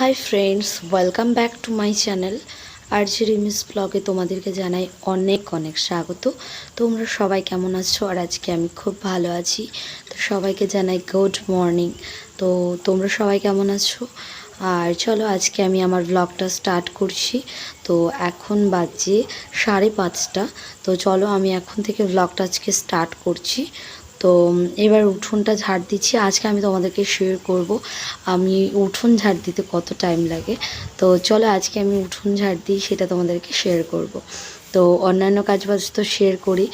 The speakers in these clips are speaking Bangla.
Hi friends welcome back to my channel আর জি রিমিস ব্লগে তোমাদেরকে জানাই অনেক অনেক স্বাগত। তোমরা সবাই কেমন আছো? আর আজকে আমি খুব ভালো আছি। তো সবাইকে জানাই গুড মর্নিং তো তোমরা সবাই কেমন আছো? আর চলো আজকে আমি আমার ব্লগটা স্টার্ট করছি। তো এখন বাজে সাড়ে পাঁচটা। তো চলো আমি এখন থেকে ব্লগটা আজকে স্টার্ট করছি। তো এবার উঠোনটা ঝাড় দিচ্ছি। আজকে আমি তোমাদেরকে শেয়ার করব, আমি উঠোন ঝাড় দিতে কত টাইম লাগে। তো চলো আজকে আমি উঠোন ঝাড় দিই, সেটা তোমাদেরকে শেয়ার করব। তো অন্যান্য কাজবাজ তো শেয়ার করি,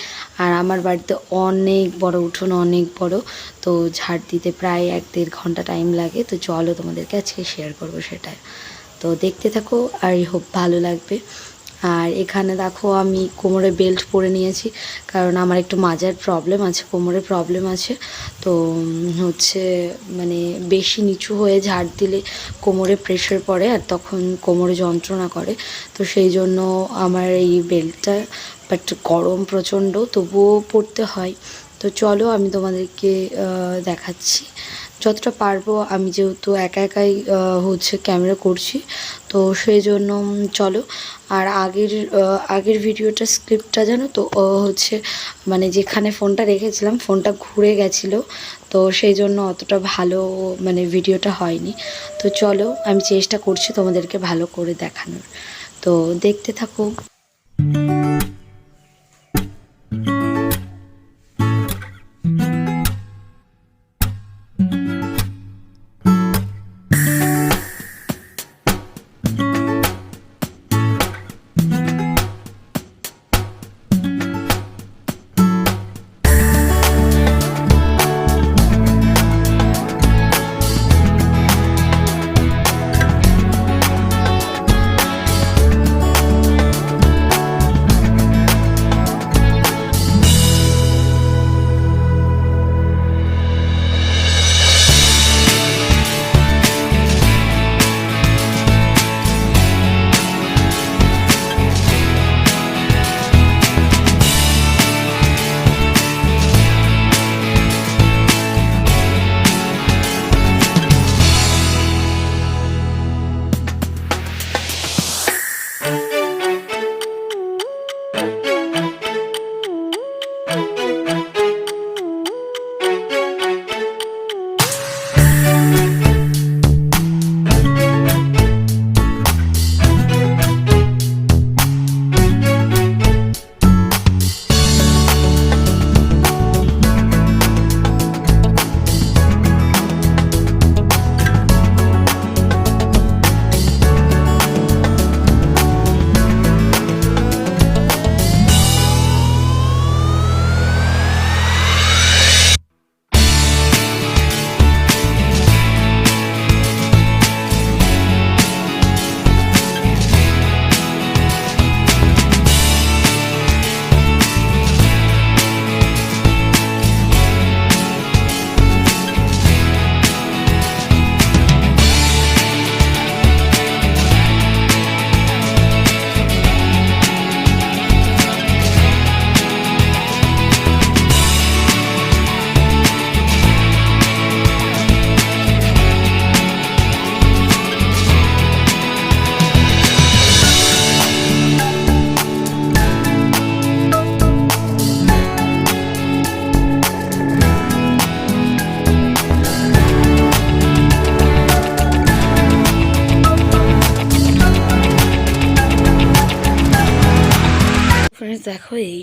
আর আমার বাড়িতে অনেক বড় উঠোন, অনেক বড়। তো ঝাড় দিতে প্রায় এক দেড় ঘণ্টা টাইম লাগে। তো চলো তোমাদেরকে আজকে শেয়ার করব সেটা তো দেখতে থাকো, আর হোপ ভালো লাগবে। আর এখানে দেখো আমি কোমরে বেল্ট পরে নিয়েছি, কারণ আমার একটু মাজার প্রবলেম আছে, কোমরে প্রবলেম আছে। তো হচ্ছে মানে বেশি নিচু হয়ে ঝাড় দিলে কোমরে প্রেশার পড়ে আর তখন কোমরে যন্ত্রণা করে। তো সেই জন্য আমার এই বেল্টটা বাট গরম প্রচণ্ড, তবুও পড়তে হয়। তো চলো আমি তোমাদেরকে দেখাচ্ছি। যতটা পারব, আমি যেহেতু একা একাই হচ্ছে ক্যামেরা করছি, তো সেই জন্য চলো। আর আগের আগের ভিডিওটা স্ক্রিপ্টটা জানো তো? হচ্ছে মানে যেখানে ফোনটা রেখেছিলাম ফোনটা ঘুরে গেছিল, তো সেই জন্য অতটা ভালো মানে ভিডিওটা হয়নি। তো চলো, আমি চেষ্টা করছি তোমাদেরকে ভালো করে দেখানোর। তো দেখতে থাকো।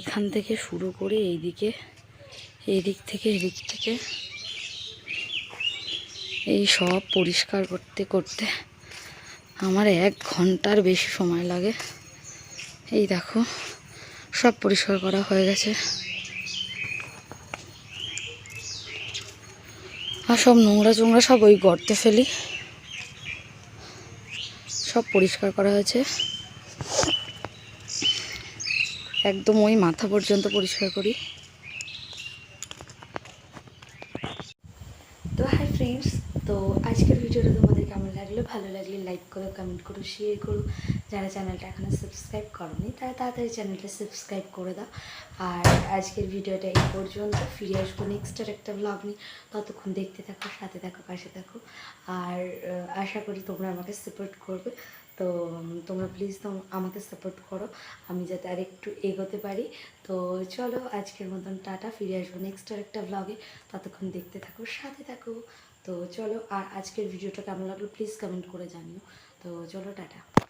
দেখো এইখান থেকে শুরু করে এইদিকে এই দিক থেকে এদিক থেকে। এই সব পরিষ্কার করতে করতে আমার এক ঘণ্টার বেশি সময় লাগে। এই দেখো, সব পরিষ্কার করা হয়ে গেছে। আর সব নোংরা চোংরা সব ওই গর্তে ফেলি। সব পরিষ্কার করা হয়েছে। একদম ওই মাথা পর্যন্ত পরিষ্কার করি। তো হাই ফ্রেন্ডস তো আজকের ভিডিওটা তোমাদের কেমন লাগল? ভালো লাগলে লাইক করো কমেন্ট করো শেয়ার করো। যারা চ্যানেলটা এখনও সাবস্ক্রাইব করনি, তারা তাড়াতাড়ি চ্যানেলটা সাবস্ক্রাইব করে দাও। আর আজকের ভিডিওটা এই পর্যন্ত। ফিরে আসব নেক্সট আর একটা ব্লগ নিয়ে। ততক্ষণ দেখতে থাকো, সাথে থাকো, পাশে থাকো। আর আশা করি তোমরা আমাকে সাপোর্ট করবে। তো, তোমরা প্লিজ আমাকে সাপোর্ট করো। আমি যাতে আর একটু এগোতে পারি। তো চলো, আজকের মতন টাটা, ফিরে আসব নেক্সট আর একটা ব্লগে ততক্ষণ দেখতে থাকো, সাথে থাকো। তো চলো, আর আজকের ভিডিওটা কেমন লাগল প্লিজ কমেন্ট করে জানিও। তো চলো, টাটা।